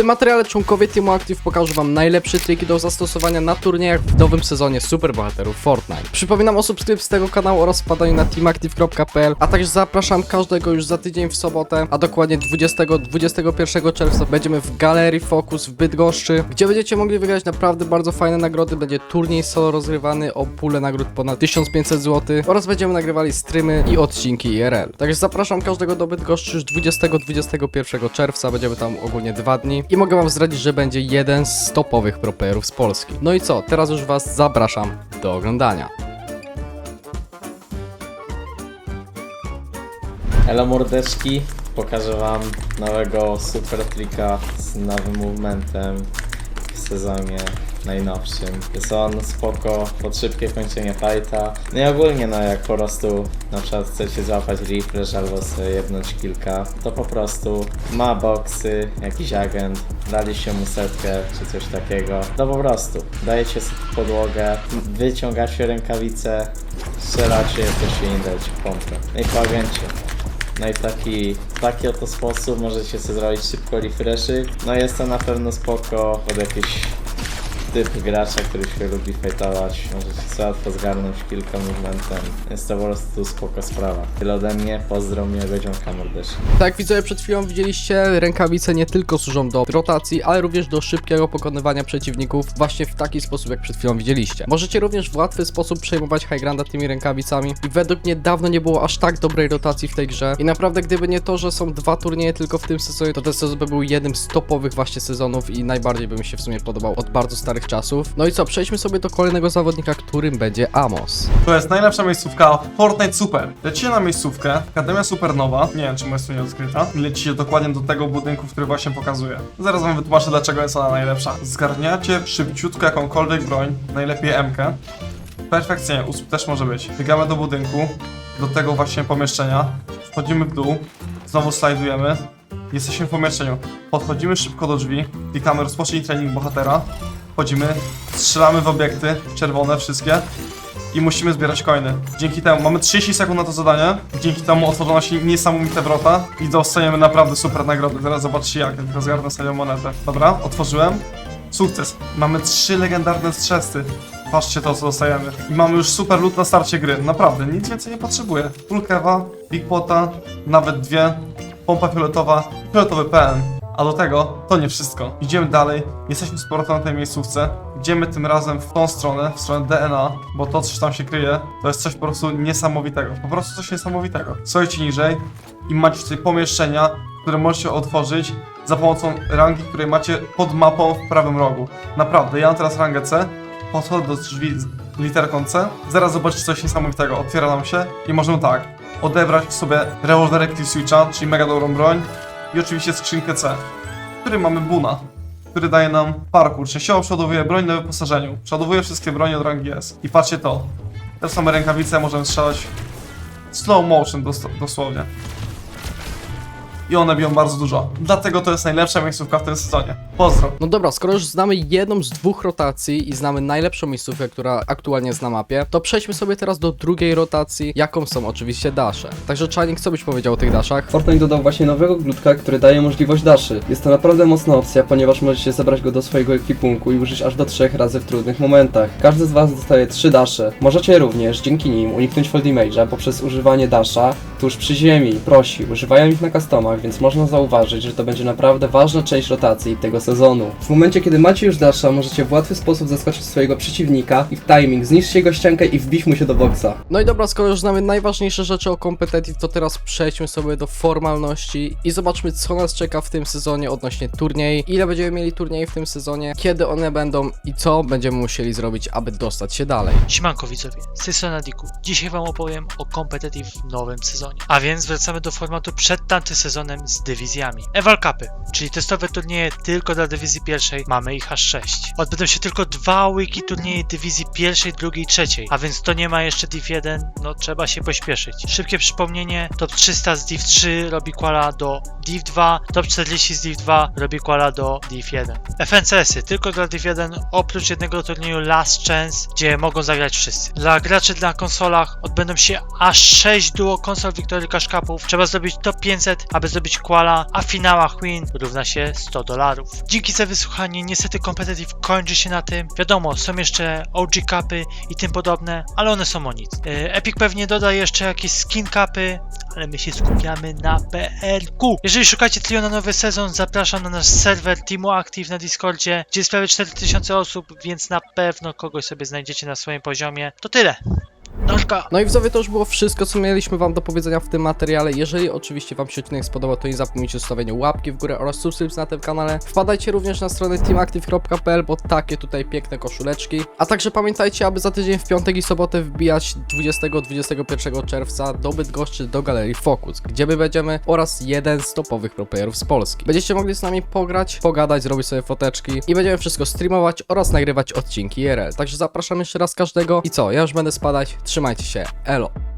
tym materiale członkowie Teamu Active pokażą wam najlepsze triki do zastosowania na turniejach w nowym sezonie superbohaterów Fortnite. Przypominam o subskrypcji tego kanału oraz wpadaniu na teamactive.pl, a także zapraszam każdego już za tydzień w sobotę, a dokładnie 20-21 czerwca będziemy w Galerii Focus w Bydgoszczy, gdzie będziecie mogli wygrać naprawdę bardzo fajne nagrody. Będzie turniej solo rozgrywany o pulę nagród ponad 1500 zł oraz będziemy nagrywali streamy i odcinki IRL. Także zapraszam każdego do Bydgoszczy już 20-21 czerwca, będziemy tam ogólnie dwa dni i mogę wam zdradzić, że będzie jeden z topowych proplayerów z Polski. No i co, teraz już was zapraszam do oglądania. Elo mordeczki, pokażę wam nowego super trika z nowym movementem w sezonie najnowszym. Jest on spoko pod szybkie kończenie fighta. No i ogólnie no jak po prostu na przykład chcecie złapać refresh albo sobie jebnąć kilka, to po prostu ma boksy, jakiś agent, daliście mu setkę czy coś takiego, to po prostu dajecie podłogę, wyciągacie rękawice, strzelacie, się nie dać pompę. No i po agencie. No i w taki, taki oto sposób możecie sobie zrobić szybko refreshy. No jest to na pewno spoko pod jakiś typ gracza, który się lubi fightować. Możecie sobie łatwo zgarnąć kilka movementem. Jest to po prostu spoko sprawa. Tyle ode mnie, pozdro miłego dzionka mordeczki. Tak widzowie przed chwilą widzieliście, rękawice nie tylko służą do rotacji, ale również do szybkiego pokonywania przeciwników właśnie w taki sposób, jak przed chwilą widzieliście. Możecie również w łatwy sposób przejmować high granda tymi rękawicami i według mnie dawno nie było aż tak dobrej rotacji w tej grze i naprawdę gdyby nie to, że są dwa turnieje tylko w tym sezonie, to ten sezon by był jednym z topowych właśnie sezonów i najbardziej by mi się w sumie podobał od bardzo starych czasów. No i co, przejdźmy sobie do kolejnego zawodnika, którym będzie Amos. To jest najlepsza miejscówka Fortnite Super. Lecicie na miejscówkę, Akademia Supernowa, nie wiem czemu jest tu nie odkryta, i lecicie dokładnie do tego budynku, który właśnie pokazuję. Zaraz wam wytłumaczę dlaczego jest ona najlepsza. Zgarniacie szybciutko jakąkolwiek broń, najlepiej MK. Perfekcyjnie, usp też może być. Biegamy do budynku, do tego właśnie pomieszczenia, wchodzimy w dół, znowu slajdujemy, jesteśmy w pomieszczeniu. Podchodzimy szybko do drzwi, klikamy rozpocznij trening bohatera, wchodzimy, strzelamy w obiekty, czerwone wszystkie, i musimy zbierać coiny. Dzięki temu mamy 30 sekund na to zadanie. Dzięki temu otworzą się niesamowite wrota i dostajemy naprawdę super nagrody. Teraz zobaczcie jak, tylko zgarnę sobie monetę. Dobra, otworzyłem. Sukces. Mamy trzy legendarne strzesty. Patrzcie to, co dostajemy. I mamy już super loot na starcie gry. Naprawdę, nic więcej nie potrzebuję. Full kewa, big pota, nawet dwie, pompa fioletowa, fioletowy PN. A do tego to nie wszystko. Idziemy dalej, jesteśmy powrotem na tej miejscówce. Idziemy tym razem w tą stronę, w stronę DNA, bo to coś tam się kryje, to jest coś po prostu niesamowitego. Po prostu coś niesamowitego. Stoicie niżej i macie tutaj pomieszczenia, które możecie otworzyć za pomocą rangi, której macie pod mapą w prawym rogu. Naprawdę, ja mam teraz rangę C, podchodzę do drzwi z literką C, zaraz zobaczycie coś niesamowitego. Otwiera nam się i możemy tak, odebrać sobie rewolwer Active Switcha, czyli mega dobrą broń, i oczywiście skrzynkę C, w której mamy Buna, który daje nam parkour. Częściowo przeładowuje broń na wyposażeniu. Przeładowuje wszystkie bronie od rangi S. I patrzcie to. Te same rękawice możemy strzelać slow motion dos dosłownie. I one biją bardzo dużo. Dlatego to jest najlepsza miejscówka w tym sezonie. Pozdro. No dobra, skoro już znamy jedną z dwóch rotacji i znamy najlepszą miejscówkę, która aktualnie jest na mapie, to przejdźmy sobie teraz do drugiej rotacji, jaką są oczywiście dasze. Także Czanik, co byś powiedział o tych daszach? Fortnite dodał właśnie nowego glutka, który daje możliwość daszy. Jest to naprawdę mocna opcja, ponieważ możecie zabrać go do swojego ekwipunku i użyć aż do trzech razy w trudnych momentach. Każdy z Was dostaje trzy dasze. Możecie również dzięki nim uniknąć fall damage'a poprzez używanie dasha tuż przy ziemi. Prosi, używają ich na customach, więc można zauważyć, że to będzie naprawdę ważna część rotacji tego sezonu. W momencie, kiedy macie już dasha, możecie w łatwy sposób zaskoczyć swojego przeciwnika i w timing zniszczyć jego ściankę i wbić mu się do boksa. No i dobra, skoro już znamy najważniejsze rzeczy o competitive, to teraz przejdźmy sobie do formalności i zobaczmy, co nas czeka w tym sezonie odnośnie turniej, ile będziemy mieli turniej w tym sezonie, kiedy one będą i co będziemy musieli zrobić, aby dostać się dalej. Siemanko widzowie, z tej strony Diku. Dzisiaj wam opowiem o Competitive w nowym sezonie. A więc wracamy do formatu przed tamtym sezonem z dywizjami. Eval Cupy, czyli testowe turnieje tylko dla dywizji pierwszej, mamy ich aż 6. Odbędą się tylko dwa wiki turnieje dywizji pierwszej, drugiej, trzeciej, a więc to nie ma jeszcze Div 1, no trzeba się pośpieszyć. Szybkie przypomnienie, top 300 z Div 3 robi quala do Div 2, top 40 z Div 2 robi quala do Div 1. FNCS-y tylko dla Div 1, oprócz jednego turnieju Last Chance, gdzie mogą zagrać wszyscy. Dla graczy na konsolach odbędą się aż 6 duo konsol, Victory Cash Cupów. Trzeba zrobić top 500, aby zrobić quala, a w finałach win równa się 100 dolarów. Dzięki za wysłuchanie, niestety competitive kończy się na tym. Wiadomo, są jeszcze OG Cupy i tym podobne, ale one są o nic. E, Epic pewnie doda jeszcze jakieś skin cupy, ale my się skupiamy na PLQ. Jeżeli szukacie trio na nowy sezon, zapraszam na nasz serwer Teamu Active na Discordzie, gdzie jest prawie 4000 osób, więc na pewno kogoś sobie znajdziecie na swoim poziomie. To tyle. No i widzowie, to już było wszystko, co mieliśmy wam do powiedzenia w tym materiale. Jeżeli oczywiście wam się odcinek spodobał, to nie zapomnijcie o zostawieniu łapki w górę oraz subskrypcji na tym kanale. Wpadajcie również na stronę teamactive.pl, bo takie tutaj piękne koszuleczki. A także pamiętajcie, aby za tydzień w piątek i sobotę wbijać 20-21 czerwca do Bydgoszczy do Galerii Focus, gdzie my będziemy oraz jeden z topowych proplayerów z Polski. Będziecie mogli z nami pograć, pogadać, zrobić sobie foteczki i będziemy wszystko streamować oraz nagrywać odcinki IRL. Także zapraszam jeszcze raz każdego i co, ja już będę spadać, trzymajcie się, elo.